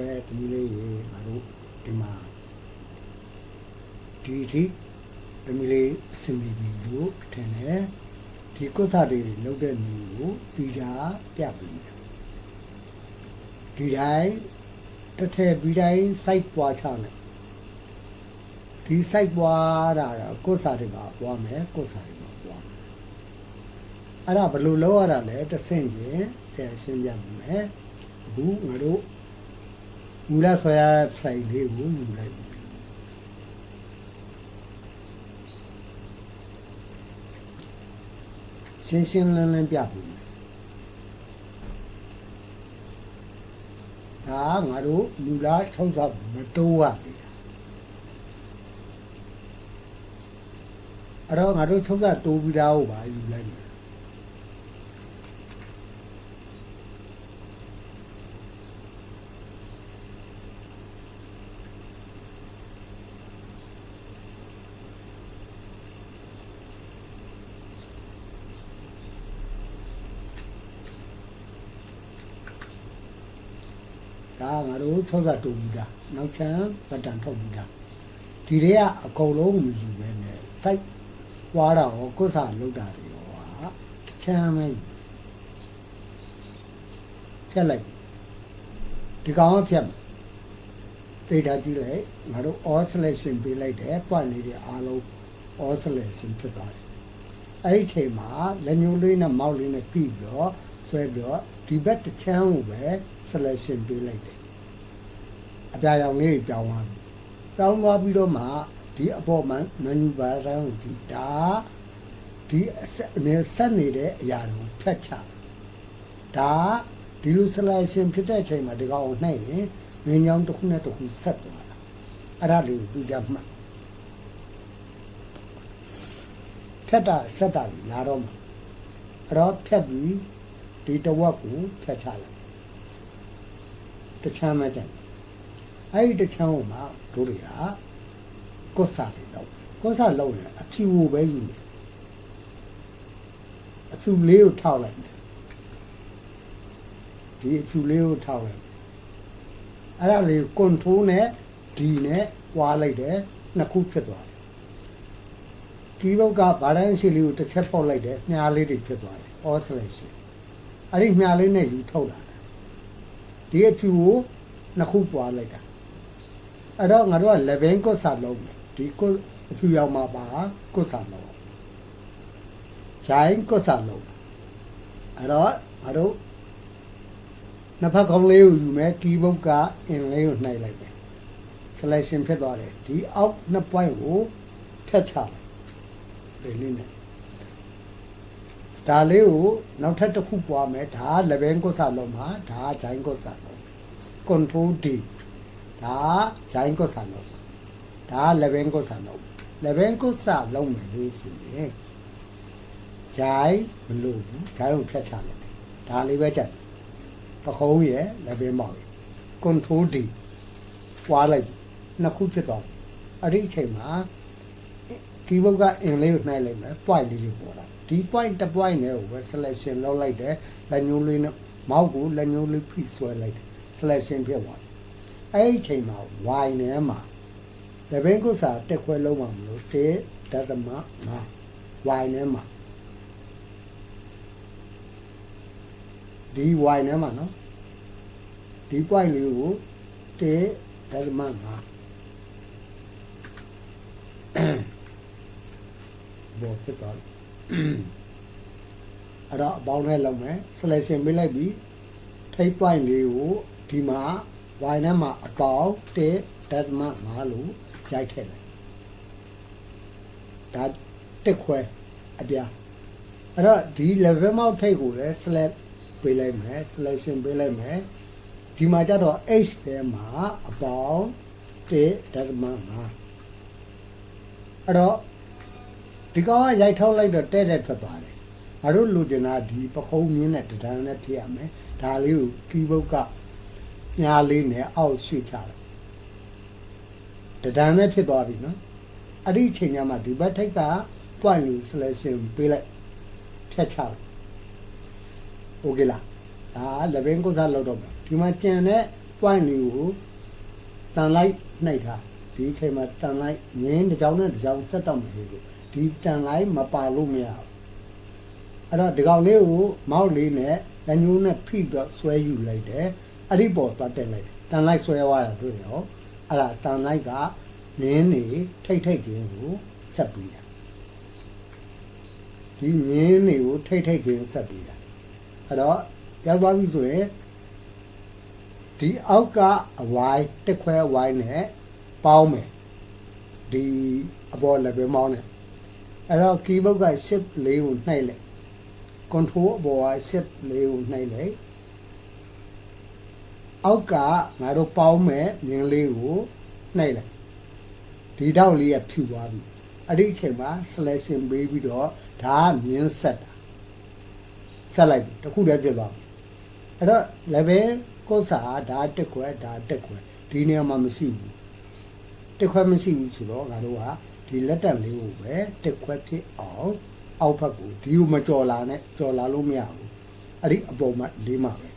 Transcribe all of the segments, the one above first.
ကဲဒီလေးရေငါတို့ဒီမှာဒီဒီဒီမီလေးအစင်ပြီးပြီလို့ထင်တယ်ဒီကုသတွေလောက်တဲ့နေကိုပြီးကြပြပြီးမယ်ဒီတိုင်းတစ်ထည့်ပြီးတိုင်းစိုက်ပွားချလိုက်ဒီစိုက်ပွားတာတော့ကုသတွေပါပွားမယ်ကုသတွေပါပွားမယ်အဲ့ဒါဘယ်လိုလုပ်ရတာလဲတစ်ဆင့်ချင်းဆယ်ရှင်းပြမယ်အခုငါတို့ မူလဆွဲရတဲ့ file လေးကိုယူလိုက်ပြီရှင်းရှင်းလင်းလင်းပြပြီဒါကငါတို့မူလထောက်စားမတိုးရသေးတာအဲ့တော့ငါတို့ထောက်စားတိုးပြီးသားကိုပါယူလိုက်မယ် ငါတို့ချောစတူပြီးတာနောက်ချမ်းဗတန်ထုတ်ပြီးတာဒီတွေကအကုန်လုံးမယူပဲနဲ့စိုက်ွားတာရောကုသလောက်တာတွေရောဟာတစ်ချမ်းပဲဖြတ်လိုက်ဒီကောင်ကဖြတ်မယ်ဒေတာကြည့်လိုက်ငါတို့ all selection ပေးလိုက်တယ်ပွက်လေးတွေအားလုံး all selection ဖြစ်သွားတယ်အဲ့ဒီအချိန်မှာလက်ညှိုးလေးနဲ့မောက်လေးနဲ့ပြီးပြီးတော့ဆွဲပြီးတော့ဒီဘက်တစ်ချမ်းကိုပဲ selection ပေးလိုက်တယ် အပြာရောင်လေးတွေပြောင်းသွားပြီပြောင်းသွားပြီးတော့မှဒီအပေါ်မှာ menu bar ဆိုင်ကိုကြည့်ဒါဒီအဆက်အမြဲဆက်နေတဲ့အရာတွေကိုဖျက်ချဒါဒီလို selection ဖြစ်တဲ့အချိန်မှာဒီကောင်ကိုနှိုက်ရင်ငင်းကြောင်းတစ်ခုနဲ့တစ်ခုဆက်သွားတာအဲ့ဒါလေးကိုသူကြမှတ်ဖြတ်တာဆက်တာကြီးလာတော့မှာအဲ့တော့ဖြတ်ပြီးဒီတစ်ဝက်ကိုဖြတ်ချလိုက်တချမ်းမကြတယ် အဲ့ဒီတချမ်းကိုမှတို့တွေကကော့စာတွေတော့ကော့စာလောက်ရင်အဖြူကိုပဲယူတယ်အဖြူလေးကိုထောက်လိုက်မယ်ဒီအဖြူလေးကိုထောက်လိုက်အဲ့ဒါလေးကွန်ထရိုးနဲ့ဒီနဲ့ဝါလိုက်တယ်နှစ်ခုဖြစ်သွားတယ်ဒီဘက်ကဗာတိုင်းရှိလေးကိုတစ်ချက်ပေါက်လိုက်တယ်မြားလေးတွေဖြစ်သွားတယ် oscillation အဲ့ဒီမြားလေးနဲ့ယူထုတ်လာတာဒီအဖြူကိုနှစ်ခုပွားလိုက်တာ အဲ့တော့ငါတို့က level ကုတ်စာလုံးမယ်ဒီကုတ်အဖြူရောက်မှာပါကုတ်စာလုံးဂျိုင်းကုတ်စာလုံးအဲ့တော့ငါတို့နှစ်ဖက်ကောင်းလေးကိုယူမယ်ကီးဘုတ်ကအင်လေးကိုနှိုက်လိုက်မယ် selection ဖြစ်သွားတယ်ဒီအောက်နှစ် point ကိုထက်ချလိုက်ဒီလေးနဲ့ဒါလေးကိုနောက်ထပ်တစ်ခုပွားမယ်ဒါ level ကုသလုံးမှာဒါဂျိုင်းကုသလုံး control D ဒါဂျိုင်းကုသလုံးဒါ level ကုသလုံး level ကုသလုံးမယ်လို့ရှိရင်ဂျိုင်းမလို့ဘူးဂျိုင်းကိုဖြတ်ချလိုက်တယ်ဒါလေးပဲကြက်ပခုံးရဲ့ level မောက်ရယ် control D ပွားလိုက်နှစ်ခုဖြစ်သွားပြီအဲ့ဒီအချိန်မှာကီးဘုတ်ကအင်လေးကိုနှိုက်လိုက်မယ် point လေးလေးပေါ်လာဒီ point တစ် point နဲ့ကိုပဲ selection လုပ်လိုက်တယ်လက်ညှိုးလေးနဲ့မောက်ကိုလက်ညှိုးလေးဖိဆွဲလိုက်တယ် selection ဖြစ်သွားတယ် အဲ့ဒီအချိန်မှာ y နဲ့မှာ level ကုစာတက်ခွဲလုံးမှာမလို့တေဒသမ5 y နဲ့မှာဒီ y နဲ့မှာနော်ဒီ point လေးကိုတေဒသမ5ဘောဖြစ်သွားတယ်အဲ့တော့အပေါင်းထဲလောက်မယ် selection ပေးလိုက်ပြီးထိပ် point လေးကိုဒီမှာ y နဲ့မှာအကောင်1 dotma 5လို့ရိုက်ထည့်လိုက်ဒါတက်ခွဲအပြားအဲ့တော့ဒီ level မောက်ထိပ်ကိုလည်း select ပေးလိုက်မယ် selection ပေးလိုက်မယ်ဒီမှာကျတော့ h ထဲမှာအပေါင်း1 dotma 5အဲ့တော့ဒီကောင်ကရိုက်ထောက်လိုက်တော့တဲ့တဲ့ထွက်သွားတယ်ငါတို့လူကျင်တာဒီပခုံးမြင်းနဲ့တဒန်းနဲ့ထိရမယ်ဒါလေးကိုကီးဘုတ်က မြားလေးနဲ့အောက်ရွှေ့ချလိုက်တဒံနဲ့ဖြစ်သွားပြီနော်အဲ့ဒီအချိန်ကျမှဒီဘက်ထိုက်က point selection ပေးလိုက်ဖြတ်ချလိုက် okay လားဒါလဘင်းကုစားလောက်တော့မယ်ဒီမှာကြံတဲ့ point လေးကိုတန်လိုက်နှိုက်ထားဒီအချိန်မှာတန်လိုက်ငင်းတစ်ကြောင်နဲ့တစ်ကြောင်ဆက်တော့မယ်လို့ဒီတန်လိုက်မပါလို့မရဘူးအဲ့တော့ဒီကောင်လေးကိုမောက်လေးနဲ့လက်ညှိုးနဲ့ဖိပြီးဆွဲယူလိုက်တယ် အဲ့ဒီပေါ်သွားတက်လိုက်တယ်တန်လိုက်ဆွဲသွားတာတွေ့ရောအဲ့ဒါတန်လိုက်ကငင်းနေထိတ်ထိတ်ချင်းကိုဆက်ပြီးတာဒီငင်းနေကိုထိတ်ထိတ်ချင်းဆက်ပြီးတာအဲ့တော့ရောက်သွားပြီဆိုရင်ဒီအောက်ကအဝိုင်းတစ်ခွဲအဝိုင်းနဲ့ပေါင်းမယ်ဒီအပေါ်လည်းပဲမောင်းတယ်အဲ့တော့ keyboard က shift လေးကိုနှိပ်လိုက် control အပေါ်က shift လေးကိုနှိပ်လိုက် အောက်ကငါတို့ပေါင်းမဲ့မြင်းလေးကိုနှိပ်လိုက်ဒီတောက်လေးကဖြူသွားပြီအဲ့ဒီအချိန်မှာ selection ပေးပြီးတော့ဒါကမြင်းဆက်တာဆက်လိုက်ပြီတစ်ခုတည်းဖြစ်သွားပြီအဲ့တော့ level ကိုစာဒါတက်ခွဲဒါတက်ခွဲဒီနေရာမှာမရှိဘူးတက်ခွဲမရှိဘူးဆိုတော့ငါတို့ကဒီလက်တက်လေးကိုပဲတက်ခွဲဖြစ်အောင်အောက်ဘက်ကိုဒီကိုမကြော်လာနဲ့ကြော်လာလို့မရဘူးအဲ့ဒီအပေါ်မှာလေးမှာပဲ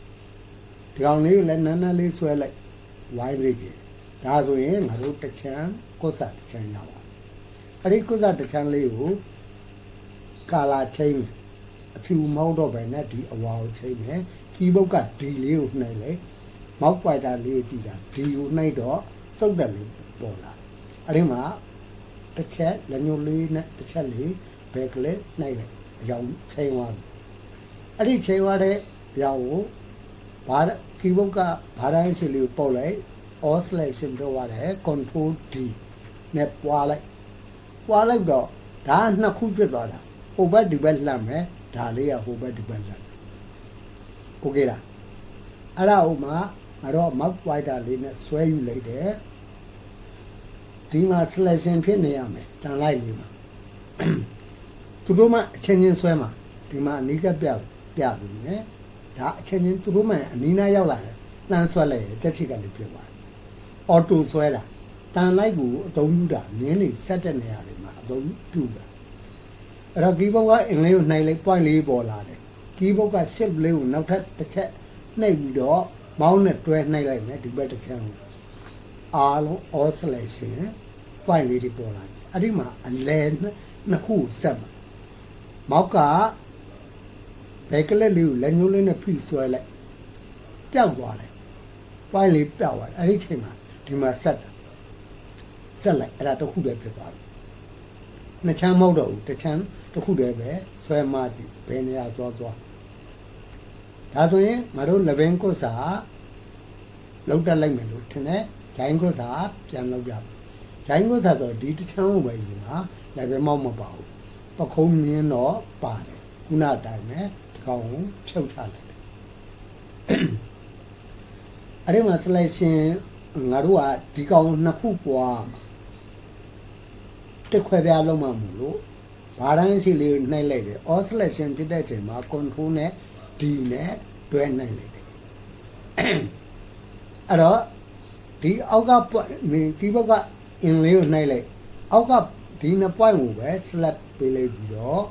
ဒီကောင်လေးကိုလည်းနန်းနန်းလေးဆွဲလိုက်ဝိုင်းလေးကျဒါဆိုရင်ငါတို့တစ်ချမ်းကိုစာတစ်ချမ်းရပါအဲ့ဒီကိုစာတစ်ချမ်းလေးကိုကာလာချင်းမယ်အဖြူမဟုတ်တော့ပဲနဲ့ဒီအဝါကိုချိန်မယ်ကီးဘုတ်ကဒီလေးကိုနှိပ်လိုက်မောက်ပွိုက်တာလေးကိုကြည့်တာဒီကိုနှိပ်တော့စုပ်တယ်လေးပေါ်လာတယ်အဲ့ဒီမှာတစ်ချက်လက်ညှိုးလေးနဲ့တစ်ချက်လေးဘက်ကလေးနှိပ်လိုက်အကြောင်းချိန်သွားပြီအဲ့ဒီချိန်သွားတဲ့အကြောင်းကို ဘာကီးဘုတ်ကဘာတိုင်းစီလေးကိုပုတ်လိုက် oscillation တော့ရတယ် control D နဲ့ပွားလိုက်ပွားလိုက်တော့ဒါကနှစ်ခုဖြစ်သွားတာဟိုဘက်ဒီဘက်လှမ်းမယ်ဒါလေးကဟိုဘက်ဒီဘက်လှမ်းโอเคလားအဲ့ဒါဥမာငါတော့ mouse pointer လေးနဲ့ဆွဲယူလိုက်တယ်ဒီမှာ selection ဖြစ်နေရမယ်တန်လိုက်လေးမှာသူတို့မှအချင်းချင်းဆွဲမှာဒီမှာအနီးကပ်ပြပြပြီနဲ့ ဒါအချင်းချင်းသူတို့မှအနီးနားရောက်လာတယ်လှမ်းဆွဲလိုက်ရင်တက်ချိကလေးပြသွားတယ်အော်တိုဆွဲတာတန်လိုက်ကိုအသုံးပြုတာနင်းနေဆက်တဲ့နေရာတွေမှာအသုံးပြုတာအဲ့တော့ကီးဘုတ်ကအင်္ဂလိပ်ကိုနှိုက်လိုက် point လေးပေါ်လာတယ်ကီးဘုတ်က shift လေးကိုနောက်ထပ်တစ်ချက်နှိပ်ပြီးတော့မောင်းနဲ့တွဲနှိပ်လိုက်မယ်ဒီဘက်တစ်ချက်ကိုအားလုံး oscillation point လေးတွေပေါ်လာတယ်အဲ့ဒီမှာအလဲနှစ်ခုဆက်မှာမောက်က ဘယ်ကလေးလေးကိုလက်ညှိုးလေးနဲ့ဖိဆွဲလိုက်ပျောက်သွားတယ် point လေးပျောက်သွားတယ်အဲ့ဒီချိန်မှာဒီမှာဆက်တာဆက်လိုက်အဲ့ဒါတစ်ခုတည်းဖြစ်သွားပြီနှစ်ချမ်းမဟုတ်တော့ဘူးတစ်ချမ်းတစ်ခုတည်းပဲဆွဲမကြည့်ဘယ်နေရာသွားသွားဒါဆိုရင်ငါတို့ level ကိုစာလောက်တက်လိုက်မယ်လို့ထင်တယ်ဂျိုင်းကိုစာပြန်လောက်ပြဂျိုင်းကိုစာဆိုဒီတစ်ချမ်းကိုပဲယူမှာ level မောက်မပါဘူးပခုံးမြင်းတော့ပါတယ်ခုနအတိုင်းပဲဒီ ကောင်ကိုဖြုတ်ထားလိုက်တယ်အဲ့ဒီမှာ selection ငါတို့ကဒီကောင်နှစ်ခုပွားမှာတစ်ခွဲပြားလုံးမှမလို့ဘာတိုင်းစီလေးနှိုက်လိုက်တယ် oscillation ဖြစ်တဲ့အချိန်မှာ control နဲ့ D နဲ့တွဲနှိုက်လိုက်တယ်အဲ့တော့ဒီအောက်ကဒီဘက်ကအင်လေးကိုနှိုက်လိုက်အောက်ကဒီနှစ် point ကိုပဲ select ပေးလိုက်ပြီးတော့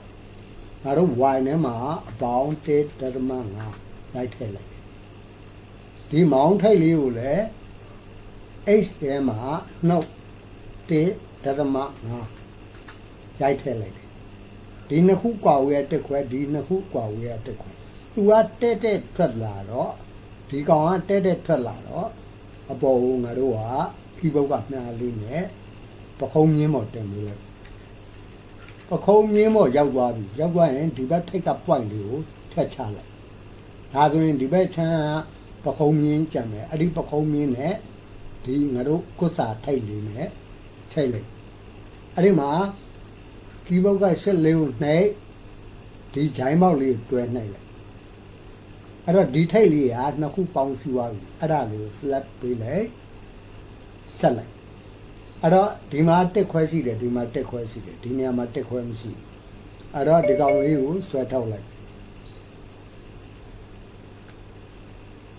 ငါတို့ y နဲ့မှာအပေါင်း1.5လိုက်ထည့်လိုက်တယ်ဒီမောင်းထိတ်လေးကိုလည်း h ထဲမှာနှုတ်1.5ရိုက်ထည့်လိုက်တယ်ဒီနှစ်ခုကွာဝေးတက်ခွဲဒီနှစ်ခုကွာဝေးတက်ခွဲသူကတက်တက်ထွက်လာတော့ဒီကောင်ကတက်တက်ထွက်လာတော့အပေါ်ကငါတို့ကခီးဘုတ်ကမြားလေးနဲ့ပခုံးမြင်းပေါ်တင်ပေးလိုက် ပခုံးမြင်းပေါ်ရောက်သွားပြီရောက်သွားရင်ဒီဘက်ထိတ်က point လေးကိုထက်ချလိုက်ဒါဆိုရင်ဒီဘက်ချမ်းကပခုံးမြင်းကြံမယ်အဲ့ဒီပခုံးမြင်းနဲ့ဒီငါတို့ကုစာထိုက်လေးနဲ့ချိတ်လိုက်အဲ့ဒီမှာကီးဘုတ်ကရှစ်လေးကိုနှိပ်ဒီဂျိုင်းမောက်လေးကိုတွဲနှိပ်လိုက်အဲ့တော့ဒီထိတ်လေးကနှစ်ခုပေါင်းစီသွားပြီအဲ့ဒါလေးကို select ပေးလိုက်ဆက်လိုက် အဲ့တော့ဒီမှာတက်ခွဲရှိတယ်ဒီမှာတက်ခွဲရှိတယ်ဒီနေရာမှာတက်ခွဲမရှိဘူးအဲ့တော့ဒီကောင်လေးကိုဆွဲထောက်လိုက်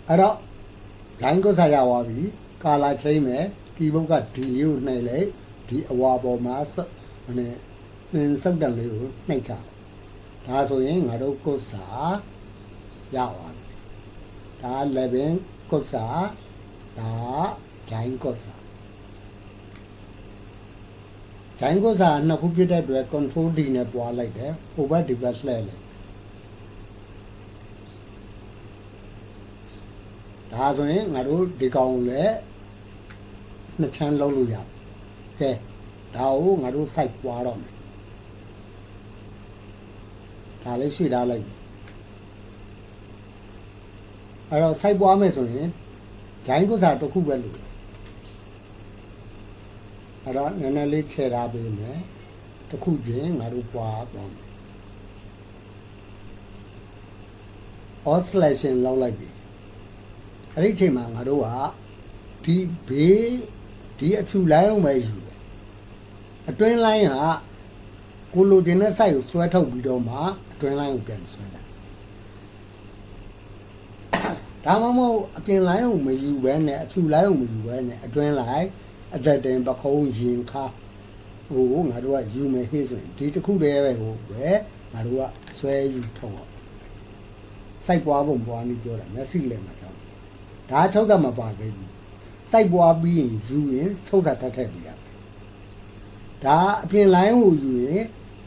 အဲ့တော့ဂျိုင်းကုဆာရသွားပြီကာလာချင်းမယ်ကီးဘုတ်ကဒီလေးကိုနှိပ်လိုက်ဒီအဝါပေါ်မှာစမနဲ့သင်စုပ်တံလေးကိုနှိပ်ချဒါဆိုရင်ငါတို့ကုဆာရပါပြီဒါ11ကုဆာဒါဂျိုင်းကော့စာ ဂျိုင်းကော့စာနှစ်ခုဖြစ်တဲ့အတွက် control D နဲ့ပွားလိုက်တယ်ဟိုဘက်ဒီဘက်လှည့်လိုက်ဒါဆိုရင်ငါတို့ဒီကောင်ကိုလည်းနှစ်ချမ်းလုံးလို့ရတယ်ကဲဒါကိုငါတို့ site ပွားတော့မယ်ဒါလေးရှိထားလိုက်အဲ့တော့ site ပွားမယ်ဆိုရင်ဂျိုင်းကုစားတစ်ခုပဲလို့ အဲ့တော့နည်းနည်းလေးခြေထားပေးမယ်တစ်ခုချင်းငါတို့ပွားတော့မယ် oscillation လောက်လိုက်ပြီအဲ့ဒီအချိန်မှာငါတို့ကဒီဘေးဒီအဖြူလိုင်းအောင်ပဲယူတယ်အတွင်းလိုင်းဟာကိုလိုချင်တဲ့ site ကိုဆွဲထုတ်ပြီးတော့မှအတွင်းလိုင်းကိုပြန်ဆွဲတာဒါမှမဟုတ်အပြင်လိုင်းကိုမယူဘဲနဲ့အဖြူလိုင်းကိုမယူဘဲနဲ့အတွင်းလိုင်း အသက်တင်ပခုံးရင်ခါဟိုငါတို့ကယူမယ်ဟေ့ဆိုရင်ဒီတစ်ခုတည်းပဲဟိုပဲငါတို့ကဆွဲယူထုတ်အောင်စိုက်ပွားပုံပွားနေပြောတာမျက်စိလည်းမထောက်ဒါချုပ်တာမပါသေးဘူးစိုက်ပွားပြီးရင်ယူရင်ချုပ်တာတတ်ထက်ပြရမယ်ဒါအပြင်လိုင်းကိုယူရင်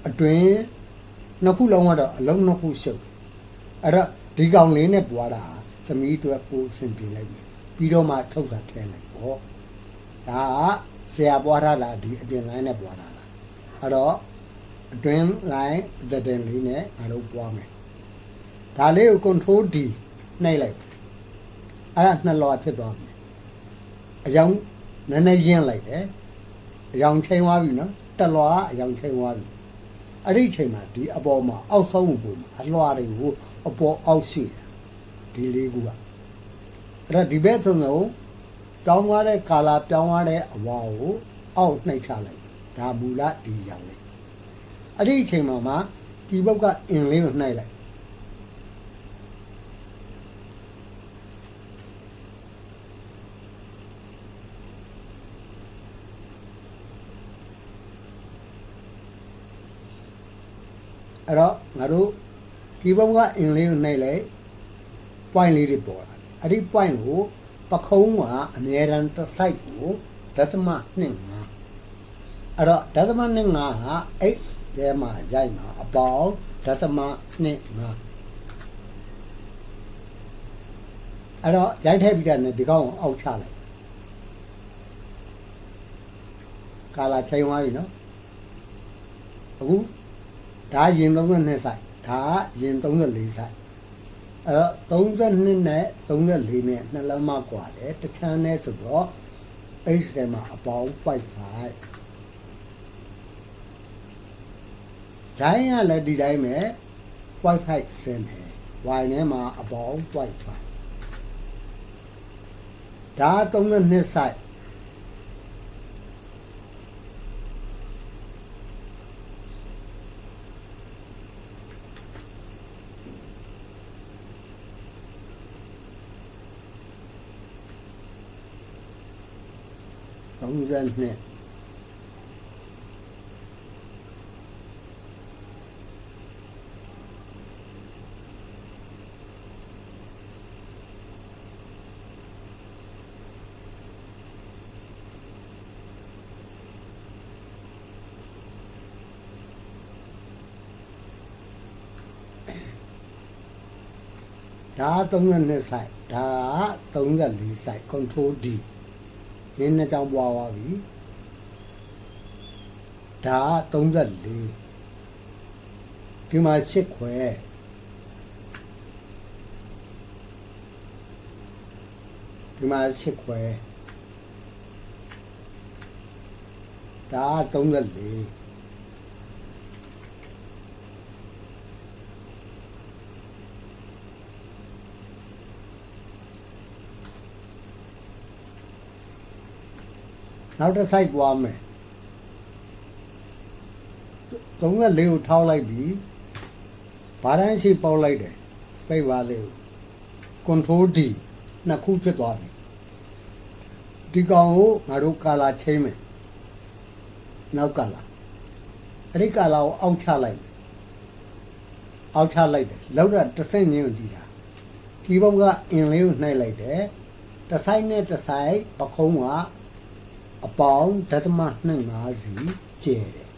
အတွင်းနှစ်ခုလုံးကတော့အလုံးနှစ်ခုရှုပ်အဲ့တော့ဒီကောင်လေးနဲ့ပွားတာသမီးအတွက်ပိုအဆင်ပြေလိုက်ပြီပြီးတော့မှချုပ်တာထဲလိုက်ပေါ့ ဒါကဆရာပွားထားတာဒီအပြင်လိုင်းနဲ့ပွားတာလားအဲ့တော့အတွင်းလိုင်းသက်တင်လေးနဲ့ငါတို့ပွားမယ်ဒါလေးကို control D နှိပ်လိုက်အဲ့ဒါနှစ်လောဖြစ်သွားပြီအယောင်နည်းနည်းရင်းလိုက်တယ်အယောင်ချိန်သွားပြီနော်တစ်လောကအယောင်ချိန်သွားပြီအဲ့ဒီအချိန်မှာဒီအပေါ်မှာအောက်ဆုံးပုံမှာအလွှာတွေကိုအပေါ်အောက်ရှိတာဒီလေးခုကအဲ့တော့ဒီဘက်ဆုံးကို တောင်းသွားတဲ့ကာလာပြောင်းသွားတဲ့အဝါကိုအောက်နှိပ်ချလိုက်ဒါမူလဒီရောင်လေးအဲ့ဒီအချိန်မှာမှဒီဘက်ကအင်လေးကိုနှိုက်လိုက်အဲ့တော့ငါတို့ဒီဘက်ကအင်လေးကိုနှိပ်လိုက် point လေးတွေပေါ်လာတယ်အဲ့ဒီ point ကို ပခုံးကအမြဲတမ်းတစ် site ကိုဒသမ25အဲ့တော့ဒသမ25ဟာ x ထဲမှာရိုက်မှာအပေါင်းဒသမ25အဲ့တော့ရိုက်ထည့်ပြီးတဲ့ဒီကောင်ကိုအောက်ချလိုက်ကာလာချိန်သွားပြီနော်အခုဒါရင်32ဆိုင်ဒါရင်34ဆိုင်အဲ့ တော့32နဲ့34နဲ့နှလုံးမကွာတယ်တခြားနဲ့ဆိုတော့ page ထဲမှာအပေါင်း55ဂျိုင်းကလည်းဒီတိုင်းပဲ55ဆင်းတယ် y ထဲမှာအပေါင်း55ဒါ32 site ဆိုင်32ဒါ32ဆိုင်ဒါ34ဆိုင် control D ရင်းနှစ်ကြောင်းပွားသွားပြီဒါ34ဒီမှာ8ခွဲဒီမှာ8ခွဲဒါ34 နောက်တစ် site ပွားမယ်34ကိုထောက်လိုက်ပြီးဘာတန်းရှိပေါက်လိုက်တယ် space bar လေးကို control D နှစ်ခုဖြစ်သွားပြီဒီကောင်ကိုငါတို့ကာလာချိန်မယ်နောက်ကာလာအဲ့ဒီကာလာကိုအောက်ချလိုက်မယ်အောက်ချလိုက်တယ်လောက်တာတစ်ဆင့်ညင်းကိုကြည့်တာဒီဘက်ကအင်လေးကိုနှိုက်လိုက်တယ်တစ်ဆိုင်နဲ့တစ်ဆိုင်ပခုံးက အပေါင်းဒသမ250စီကျဲတယ်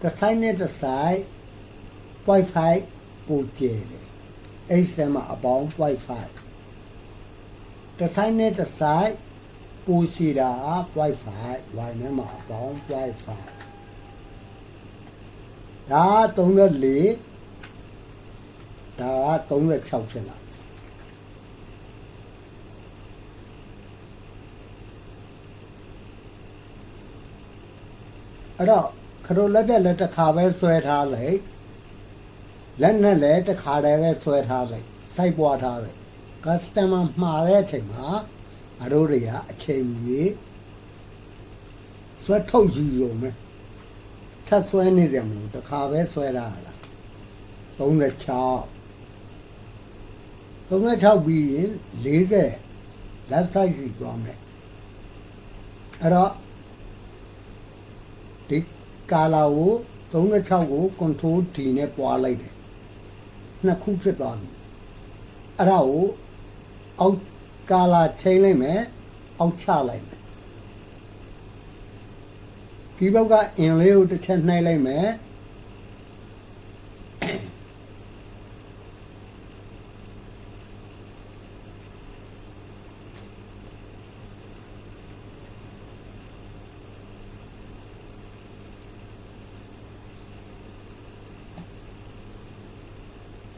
တစ်ဆိုင်နဲ့တစ်ဆိုင် Wi-Fi ပိုကျဲတယ်အဲ့ဒီမှာအပေါင်း Wi-Fi တစ်ဆိုင်နဲ့တစ်ဆိုင်ပိုစီတာ Wi-Fi Y နဲ့မှာအပေါင်း Wi-Fi ဒါ34ဒါ36ဖြစ်လာ အဲ့တော့ခရိုလက်ပြက်လက်တစ်ခါပဲဆွဲထားလိုက်လက်နဲ့လည်းတစ်ခါတည်းပဲဆွဲထားလိုက်စိုက်ပွားထားလိုက် customer မှားတဲ့အချိန်မှာအတို့တွေကအချိန်ကြီးဆွဲထုတ်ယူရုံပဲထပ်ဆွဲနေစရာမလိုတစ်ခါပဲဆွဲထားရတာ36 36ပြီးရင်40 left side စီသွားမယ်အဲ့တော့ ဒီကာလာကို36ကို control D နဲ့ပွားလိုက်တယ်နှစ်ခုဖြစ်သွားပြီအဲ့ဒါကိုအောက်ကာလာချိန်လိုက်မယ်အောက်ချလိုက်မယ်ဒီဘက်ကအင်လေးကိုတစ်ချက်နှိုက်လိုက်မယ်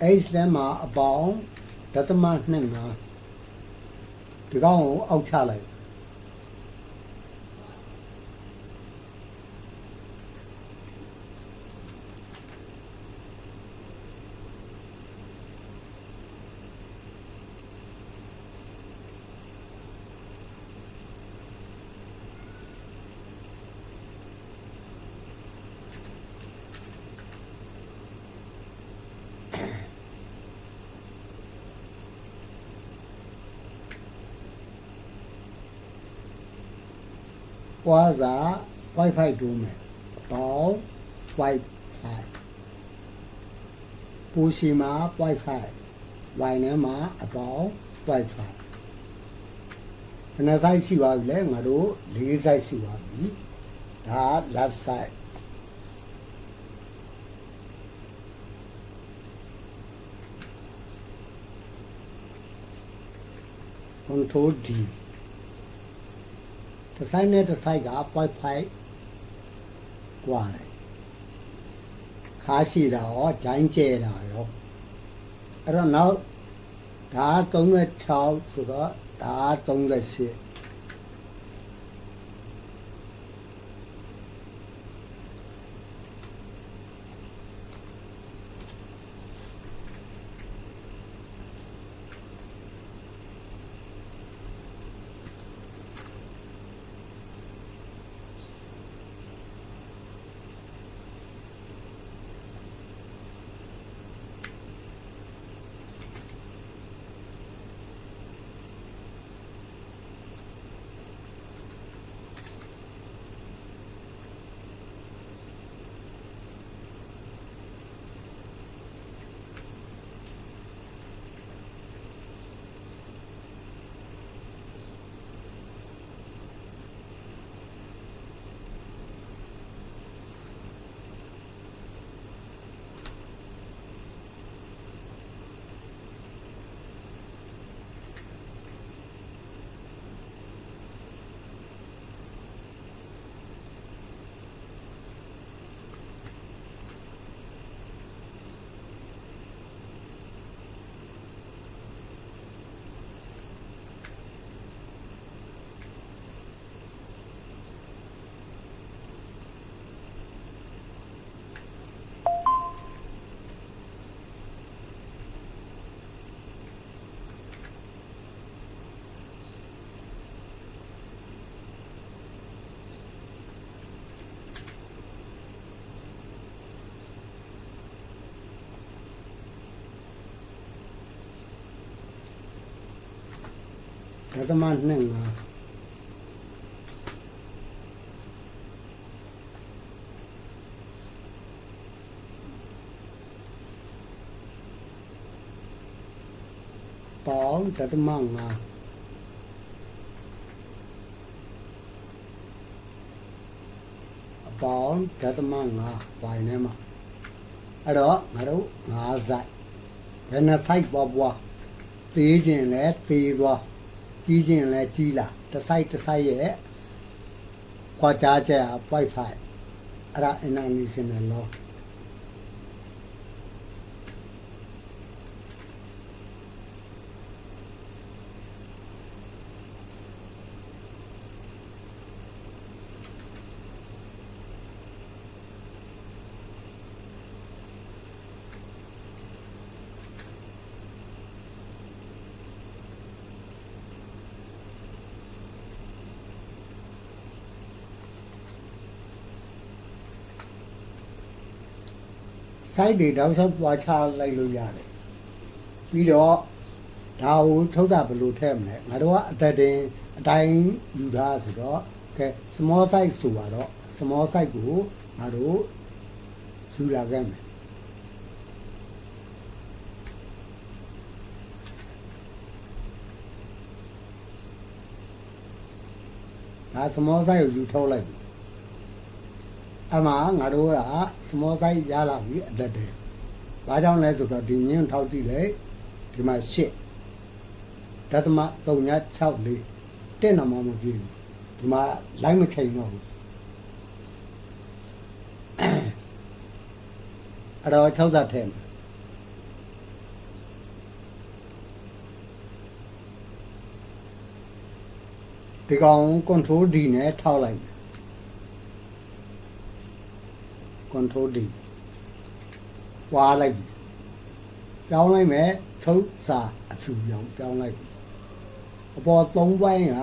H လမ်းမှာအပေါင်းဒသမ2ငါဒီကောင်ကိုအောက်ချလိုက် ပွား စာ Wi-Fi တူးမယ်ပေါင်း Wi-Fi ပူစီမှာ Wi-Fi Y နဲ့မှာအပေါင်း Wi-Fi ဘယ်နှ site ရှိပါပြီလဲငါတို့၄ site ရှိပါပြီဒါ left side ကွန်ထရိုး D တစ်ဆိုင်နဲ့တစ်ဆိုင်က Wi-Fi กว่าတယ်ခါရှိတာရောဂျိုင်းကျဲတာရောအဲ့တော့နောက်ဒါ36ဆိုတော့ဒါ38 แล้วก็มันหนึ่งป๋องแต่ต้องมั่งมาป๋องแต่ต้องมั่งมาไปเนี่ยมาအဲ့တော့ငါတို့ငါးဆိုင်ဘယ်နှဆိုင်ပွားပွားသေးခြင်းလဲသေးသွား ကြီးခြင်းလဲကြီးလာတစ် site တစ် site ရဲ့ခွာကြားချက်0.5အဲ့ဒါ international law စိုက်တွေတောက်လျှောက်ပွားချလိုက်လို့ရတယ်ပြီးတော့ဒါကိုထုတ်တာဘယ်လိုထည့်မလဲငါတို့ကအသက်တင်အတိုင်းယူထားဆိုတော့ကဲ small size ဆိုတော့ small size ကိုငါတို့ယူလာခဲ့မယ်ဒါ small size ကိုယူထုတ်လိုက်ပြီ အမှငါတို့က small size ရလာပြီအသက်တယ်။ဘာကြောင့်လဲဆိုတော့ဒီမြင်းထောက်ကြည့်လိုက်ဒီမှာ8ဒသမ364တက်နမမပြေဘူးဒီမှာလိုက်မချိန်တော့ဘူးအဲ့တော့60ထဲမှာဒီကောင် control D နဲ့ထောက်လိုက်မယ် control D ဝါလိုက်ပြီပြောင်းလိုက်မယ်ချုပ်စာအဖြူရောင်ပြောင်းလိုက်ပြီအပေါ်3ပိုင်းက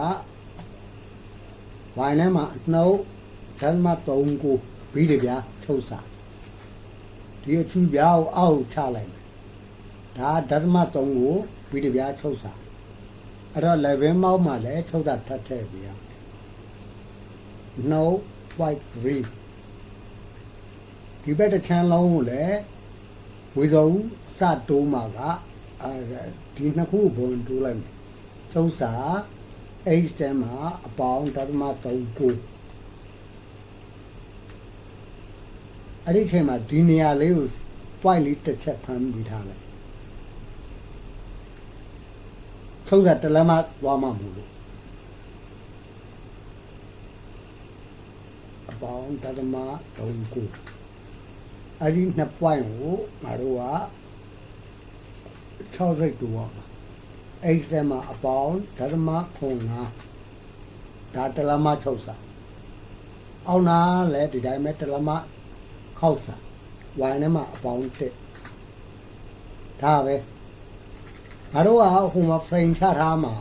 ဝိုင်းထဲမှာနှုတ်ဓမ္မ3ကိုပြီးတယ်ဗျာချုပ်စာဒီအဖြူပြားကိုအောက်ချလိုက်မယ်ဒါဓမ္မ3ကိုပြီးတယ်ဗျာချုပ်စာအဲ့တော့ level မောက်မှာလည်းချုပ်စာထပ်ထည့်ပြရမယ် no white 3 ဒီဘက်တစ်ချမ်းလုံးကိုလည်းဝေဇော်ဦးစတိုးမှာကအဲဒီနှစ်ခုဘုံတိုးလိုက်မယ်သုံးစာ h တန်းမှာအပေါင်းဓာတ်မ3ကိုအဲ့ဒီအချိန်မှာဒီနေရာလေးကို point လေးတစ်ချက်ဖမ်းပြီးထားလိုက်သုံးစာတလက်မသွားမှမလို့အပေါင်းဓာတ်မ3ကို အဲ့ဒီနှစ် point ကိုငါတို့က6စိတ်တူအောင်အဲ့ဒီမှာအပေါင်းဓမ္မခွန်ငါဒါတလမ6စာအောင်နာလဲဒီတိုင်းပဲတလမခောက်စာဝိုင်းထဲမှာအပေါင်းတက်ဒါပဲငါတို့ကဟိုမှာ frame ချထားမှာ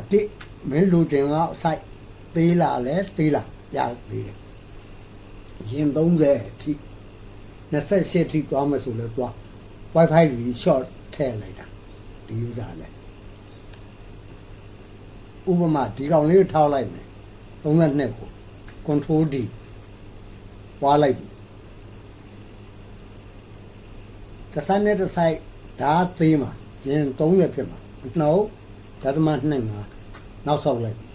အတိမင်းလူကျင်က site သေးလာလဲသေးလာရသေးတယ်ရင်30အထိ 28အထိသွားမယ်ဆိုလဲသွား wifi ကြီး short ထည့်လိုက်တာဒီ user လဲဥပမာဒီကောင်လေးကိုထောက်လိုက်မယ်32ကို control D ပွားလိုက်ပြီတစ်ဆိုင်နဲ့တစ်ဆိုင်ဒါသေးမှာရင်30ဖြစ်မှာနှုတ်ဓာတ်မ2 5နောက်ဆောက်လိုက်ပြီ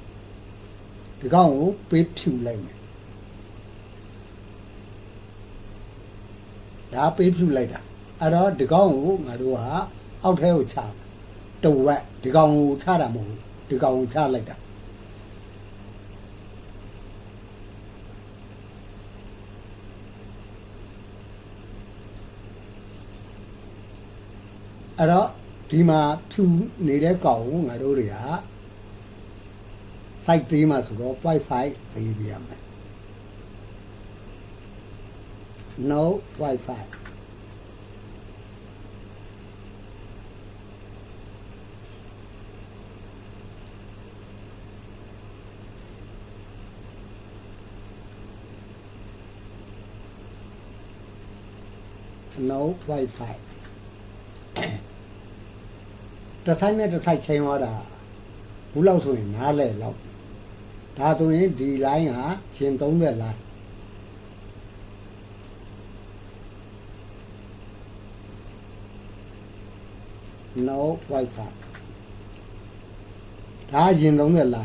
ဒီကောင်ကိုပေးဖြူလိုက်မယ် ဒါပေးဖြူလိုက်တာအဲ့တော့ဒီကောင်ကိုငါတို့ကအောက်ထဲကိုချတဝက်ဒီကောင်ကိုချတာမဟုတ်ဘူးဒီကောင်ကိုချလိုက်တာအဲ့တော့ဒီမှာဖြူနေတဲ့ကောင်ကိုငါတို့တွေက site သေးမှာဆိုတော့ wifi လေးပြရမယ် no wifi no wifi တစ်ဆိုင်နဲ့တစ်ဆိုင်ချိန်သွားတာဘူးလောက်ဆိုရင်နားလဲလောက်ဒါဆိုရင်ဒီ line ဟာရှင်30 line no wifi ဒါအရင်ဆုံးကလာ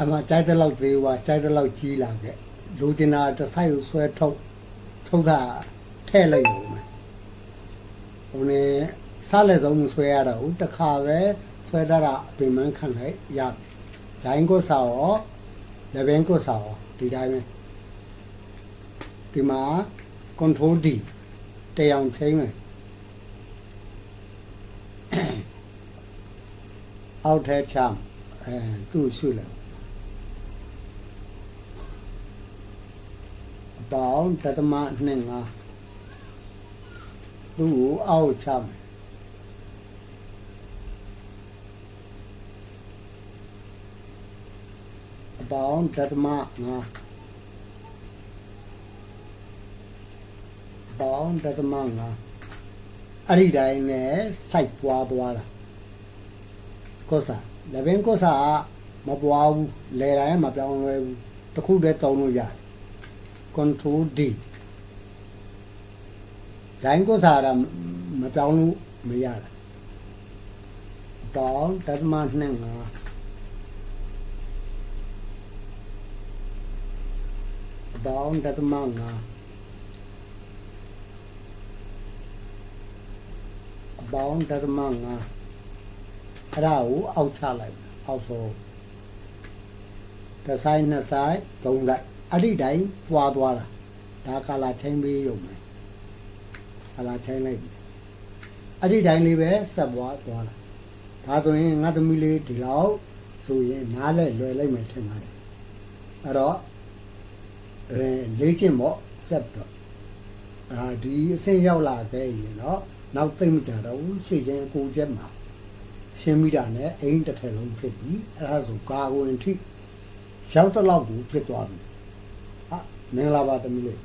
အမှကြိုက်တဲ့လောက်သေးွားကြိုက်တဲ့လောက်ကြီးလာခဲ့လိုချင်တာတစ်ဆိုင်ကိုဆွဲထုတ်ထုတ်တာထဲ့လိုက်ရုံပဲဟိုနေစားလက်ဆုံးမဆွဲရတော့ဘူးတစ်ခါပဲဆွဲတတ်တာအပင်မန်းခံလိုက်ရပြီဂျိုင်းကိုစာရောလက်ဘင်းကိုစာရောဒီတိုင်းပဲဒီမှာ control D တရားအောင်ချိန်မယ်အောက်ထဲချမ်းအဲသူ့ရွှေ့လိုက် ပေါင်းတသမနှစ်ငါသူ့ကိုအောက်ချမယ်အပေါင်းတသမငါအပေါင်းတသမငါအဲ့ဒီတိုင်းနဲ့စိုက်ပွားသွားတာကောစာလည်းပင်ကောစာကမပွားဘူးလဲတိုင်းမပြောင်းလဲဘူးတစ်ခုတည်းတုံးလို့ရတယ် control D ဂျိုင်းကိုစားရမပြောင်းလို့မရတာတောင်းတသမနှစ်ငါတောင်းတသမငါအပေါင်းတသမငါအဲ့ဒါကိုအောက်ချလိုက်အောက်ဆုံးတစ်ဆိုင်နှစ်ဆိုင်သုံးလိုက် အဲ့ဒီတိုင်းပွားသွားတာဒါကာလာချင်းပေးရုံပဲကာလာချင်းလိုက်ပြီအဲ့ဒီတိုင်းလေးပဲဆက်ပွားသွားတာဒါဆိုရင်ငါသမီးလေးဒီလောက်ဆိုရင်နားလဲလွယ်လိုက်မယ်ထင်ပါတယ်အဲ့တော့အဲလေးချင်းပေါ့ဆက်တော့အာဒီအဆင့်ရောက်လာခဲ့ရင်တော့နောက်သိမ့်မကြတော့ဘူးရှေ့ချင်းကိုချက်မှာရှင်းမိတာနဲ့အိမ်တစ်ထည်လုံးဖြစ်ပြီအဲ့ဒါဆိုကာဝင်ထိရောက်တော့လောက်ကိုဖြစ်သွားပြီ မင်္ဂလာပါသမီးလေး